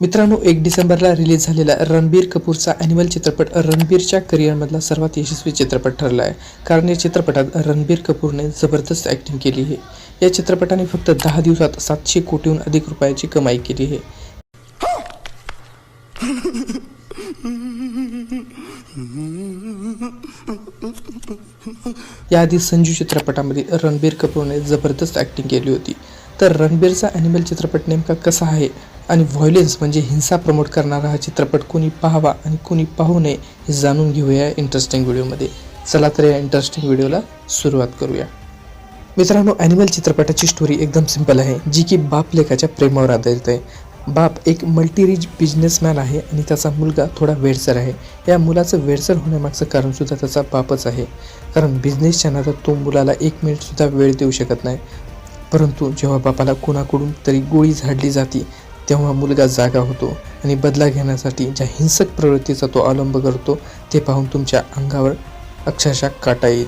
मित्रांनो एक डिसेंबरला रिलीज झालेला रणबीर कपूरचा ॲनिमल चित्रपट रणबीरच्या करिअरमधला सर्वात यशस्वी चित्रपट ठरला आहे कारण या चित्रपटात रणबीर कपूरने जबरदस्त ॲक्टिंग केली आहे. या चित्रपटाने फक्त दहा दिवसात सातशे कोटीहून अधिक रुपयाची कमाई केली आहे. याआधी संजू चित्रपटामध्ये रणबीर कपूरने जबरदस्त ॲक्टिंग केली होती. तर रणबीरचा ॲनिमल चित्रपट नेमका कसा आहे? आणि व्हायलेन्स म्हणजे हिंसा प्रमोट करणारा हा चित्रपट कोणी पाहावा आणि कोणी पाहू नये हे जाणून घेऊया इंटरेस्टिंग व्हिडिओमध्ये चला तर या इंटरेस्टिंग व्हिडिओला सुरुवात करूया. मित्रांनो ॲनिमल चित्रपटाची स्टोरी एकदम सिंपल आहे जी की बाप लेखाच्या प्रेमावर आधारित आहे. बाप एक मल्टीरिज बिझनेसमॅन आहे आणि त्याचा मुलगा थोडा वेडसर आहे. या मुलाचं वेडसर होण्यामागचं कारणसुद्धा त्याचा बापच आहे. कारण बिझनेसच्या नादात तो मुलाला एक मिनिटसुद्धा वेळ देऊ शकत नाही. परंतु जेव्हा बापाला कोणाकडून तरी गोळी झाडली जाते तेव्हा मुलगा जागा होतो आणि बदला घेण्यासाठी ज्या हिंसक प्रवृत्तीचा तो अवलंब करतो ते पाहून तुमच्या अंगावर अक्षरशः काटा येईल.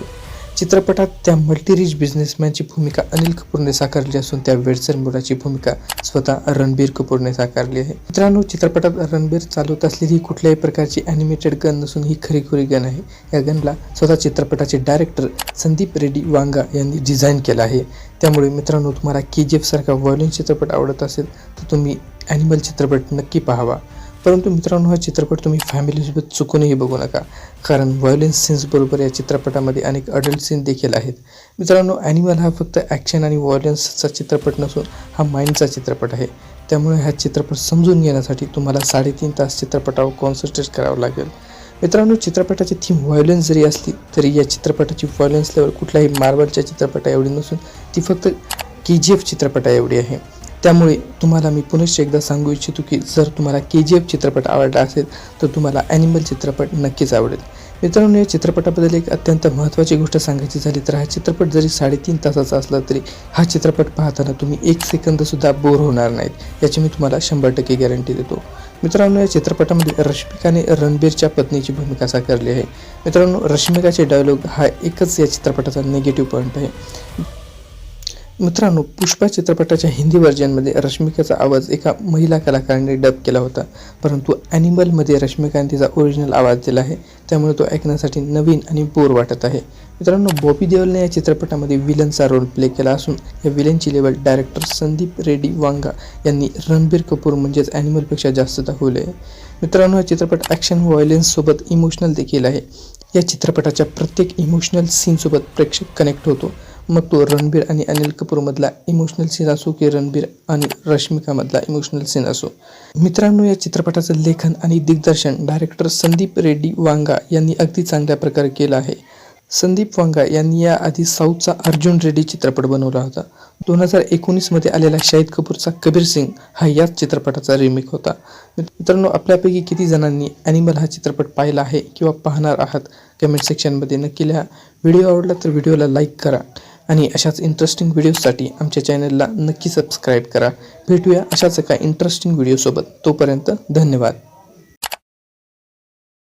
चित्रपटात त्या मल्टीरिच बिझनेसमॅनची भूमिका अनिल कपूरने साकारली असून त्या वेडसर मुलाची भूमिका स्वतः रणबीर कपूरने साकारली आहे. मित्रांनो चित्रपटात रणबीर चालवत असलेली ही कुठल्याही प्रकारची ॲनिमेटेड गन नसून ही खरीखुरी गन आहे. या गनला स्वतः चित्रपटाचे डायरेक्टर संदीप रेड्डी वांगा यांनी डिझाईन केला आहे. त्यामुळे मित्रांनो तुम्हाला के जी एफसारखा व्हायलेंट चित्रपट आवडत असेल तर तुम्ही ॲनिमल चित्रपट नक्की पाहावा. परंतु मित्रांनो हा चित्रपट तुम्ही फॅमिलीसोबत चुकूनही बघू नका. कारण व्हायलेन्स सीन्सबरोबर या चित्रपटामध्ये अनेक अडल्ट सीन देखील आहेत. मित्रांनो ॲनिमल हा फक्त ॲक्शन आणि व्हायलेन्सचा चित्रपट नसून हा माइंडचा चित्रपट आहे. त्यामुळे हा चित्रपट समजून घेण्यासाठी तुम्हाला साडेतीन तास चित्रपटावर कॉन्सन्ट्रेट करावं लागेल. मित्रांनो चित्रपटाची थीम व्हायलन्स जरी असली तरी या चित्रपटाची व्हायलन्स लेवल कुठल्याही मार्बलच्या चित्रपटा एवढी नसून ती फक्त के जी एफ चित्रपटा एवढी आहे. त्यामुळे तुम्हाला मी पुनश्च एकदा सांगू इच्छितो की जर तुम्हाला के जी एफ चित्रपट आवडला असेल तर तुम्हाला ॲनिमल चित्रपट नक्कीच आवडेल. मित्रांनो या चित्रपटाबद्दल एक अत्यंत महत्त्वाची गोष्ट सांगायची झाली तर हा चित्रपट जरी साडेतीन तासाचा असला तरी हा चित्रपट पाहताना तुम्ही एक सेकंदसुद्धा बोर होणार नाहीत. याची मी तुम्हाला शंभर टक्के गॅरंटी देतो. मित्रांनो या चित्रपटामध्ये रश्मिकाने रणबीरच्या पत्नीची भूमिका साकारली आहे. मित्रांनो रश्मिकाचे डायलॉग हा एकच या चित्रपटाचा निगेटिव्ह पॉईंट आहे. मित्रांनो पुष्पा चित्रपटाच्या हिंदी व्हर्जनमध्ये रश्मिकाचा आवाज एका महिला कलाकाराने डब केला होता. परंतु ॲनिमलमध्ये रश्मिकाने तिचा ओरिजिनल आवाज दिला आहे. त्यामुळे तो ऐकण्यासाठी नवीन आणि बोर वाटत आहे. मित्रांनो बॉबी देवलने या चित्रपटामध्ये विलनचा रोल प्ले केला असून या विलनची लेवल डायरेक्टर संदीप रेड्डी वांगा यांनी रणबीर कपूर म्हणजेच ॲनिमलपेक्षा जास्त दाखवले आहे. मित्रांनो हा चित्रपट ॲक्शन व्हायलेन्ससोबत इमोशनल देखील आहे. या चित्रपटाच्या प्रत्येक इमोशनल सीनसोबत प्रेक्षक कनेक्ट होतो. मग तो रणबीर आणि अनिल कपूरमधला इमोशनल सीन असो की रणबीर आणि रश्मिकामधला इमोशनल सीन असो. मित्रांनो या चित्रपटाचं लेखन आणि दिग्दर्शन डायरेक्टर संदीप रेड्डी वांगा यांनी अगदी चांगल्या प्रकारे केलं आहे. संदीप वांगा यांनी याआधी साऊथचा अर्जुन रेड्डी चित्रपट बनवला होता. दोन हजार एकोणीसमध्ये आलेला शाहिद कपूरचा कबीर सिंग हा याच चित्रपटाचा रिमेक होता. मित्रांनो आपल्यापैकी किती जणांनी ॲनिमल हा चित्रपट पाहिला आहे किंवा पाहणार आहात कमेंट सेक्शनमध्ये नक्की लिहा. व्हिडिओ आवडला तर व्हिडिओला लाईक करा. आणि अशाच इंटरेस्टिंग व्हिडिओसाठी आमच्या चॅनलला नक्की सबस्क्राईब करा. भेटूया अशाच एका इंटरेस्टिंग व्हिडिओसोबत तोपर्यंत धन्यवाद.